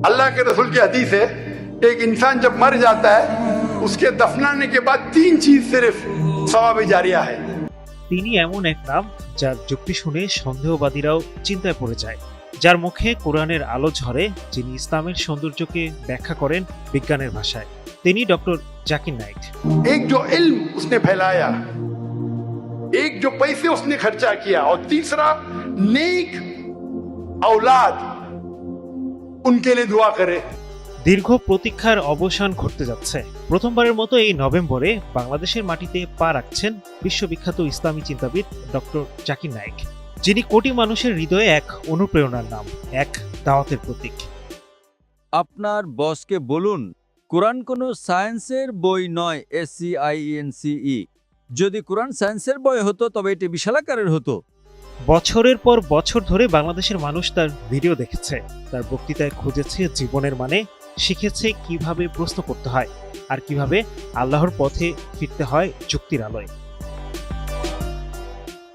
अल्लाह के रसूल की हदीस है एक इंसान जब मर जाता है उसके दफनाने के बाद तीन चीज सिर्फ सवाब जारिया है তিনি এমন এক নাম যার যুক্তি শুনে সন্দেহবাদীরাও চিন্তায় পড়ে যায় যার মুখে কোরআনের আলো ঝরে যিনি ইসলামের সৌন্দর্যকে ব্যাখ্যা করেন বিজ্ঞানের ভাষায় তিনি ডক্টর জাকির নাইক एक जो इल्म उसने फैलाया एक जो पैसे उसने खर्चा किया और तीसरा नेक औलाद उनके लिए दुआ करे দীর্ঘ প্রতীক্ষার অবসান ঘটতে যাচ্ছে প্রথমবারের মতো এই নভেম্বরে বাংলাদেশের মাটিতে পা রাখছেন বিশ্ববিখ্যাত ইসলামী চিন্তাবিদ ডক্টর জাকির নায়েক যিনি কোটি মানুষের হৃদয়ে এক অনুপ্রেরণার নাম এক দাওয়াতের প্রতীক আপনার বসকে বলুন কোরআন কোনো সায়েন্সের বই নয় এস সি আই এন সিই যদি কোরআন সায়েন্সের বই হতো তবে এটি বিশাল আকারের হতো বছরের পর বছর ধরে বাংলাদেশের মানুষ তার ভিডিও দেখেছে। তার বক্তৃতায় খুঁজেছে জীবনের মানে শিখেছে কীভাবে প্রশ্ন করতে হয় আর কীভাবে আল্লাহর পথে ফিরতে হয় যুক্তির আলোয়।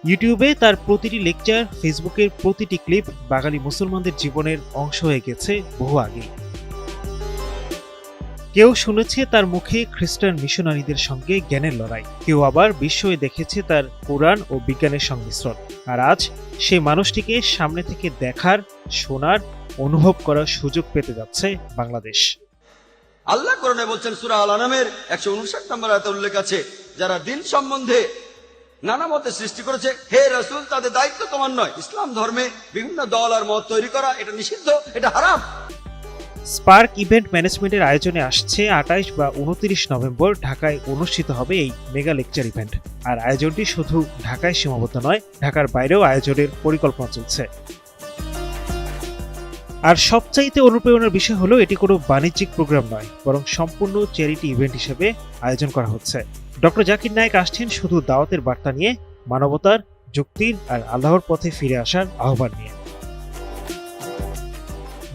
ইউটিউবে তার প্রতিটি লেকচার, ফেসবুকের প্রতিটি ক্লিপ বাঙালি মুসলমানদের জীবনের অংশ হয়ে গেছে বহু আগেই কেউ শুনেছে তার মুখে খ্রিস্টান মিশনারিদের সঙ্গে জ্ঞানের লড়াই। কেউ আবার বিস্ময়ে দেখেছে তার কোরআন ও বিজ্ঞানের সংমিশ্রণ। আর আজ সেই মানুষটিকে সামনে থেকে দেখার, শোনার, অনুভব করার সুযোগ পেতে যাচ্ছে বাংলাদেশ। আল্লাহ কোরআনে বলছেন সূরা আল আনামের একশো উনষাট নম্বর আয়াতে উল্লেখ আছে, যারা দিন সম্বন্ধে নানা মতে সৃষ্টি করেছে, হে রাসূল, তাদের দায়িত্ব তোমার নয়। ইসলাম ধর্মে বিভিন্ন দল আর মত তৈরি করা, এটা নিষিদ্ধ, এটা হারাম। স্পার্ক ইভেন্ট ম্যানেজমেন্টের আয়োজনে আসছে আঠাইশ বা উনত্রিশ নভেম্বর ঢাকায় অনুষ্ঠিত হবে এই মেগা লেকচার ইভেন্ট। আর আয়োজনটি শুধু ঢাকায় সীমাবদ্ধ নয়, ঢাকার বাইরেও আয়োজনের পরিকল্পনা চলছে। আর সবচাইতে অনুপ্রেরণার বিষয় হলো, এটি কোনো বাণিজ্যিক প্রোগ্রাম নয়, বরং সম্পূর্ণ চ্যারিটি ইভেন্ট হিসেবে আয়োজন করা হচ্ছে। ডক্টর জাকির নায়েক আসছেন শুধু দাওয়াতের বার্তা নিয়ে, মানবতার, যুক্তির আর আল্লাহর পথে ফিরে আসার আহ্বান নিয়ে।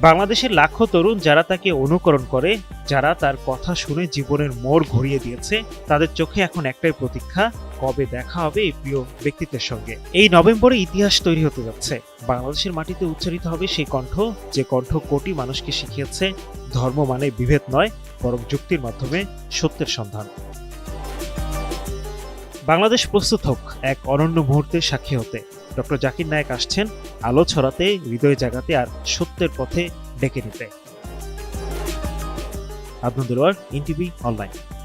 বাংলাদেশের লাখো তরুণ যারা তাকে অনুকরণ করে, যারা তার কথা শুনে জীবনের মোড় ঘুরিয়ে দিয়েছে, তাদের চোখে এখন একটাই প্রতীক্ষা, কবে দেখা হবে এই প্রিয় ব্যক্তিত্বের সঙ্গে? এই নভেম্বরে ইতিহাস তৈরি হতে যাচ্ছে। বাংলাদেশের মাটিতে উচ্চারিত হবে সেই কণ্ঠ, যে কণ্ঠ কোটি মানুষকে শিখিয়েছে, ধর্ম মানে বিভেদ নয়, বরং যুক্তির মাধ্যমে সত্যের সন্ধান। বাংলাদেশ প্রস্তুত হোক এক অনন্য মুহূর্তের সাক্ষী হতে। ডক্টর জাকির নায়েক আসছেন আলো ছড়াতে, হৃদয় জাগাতে আর সত্যের পথে ডেকে নিতে। Abdul Delowar NTV online.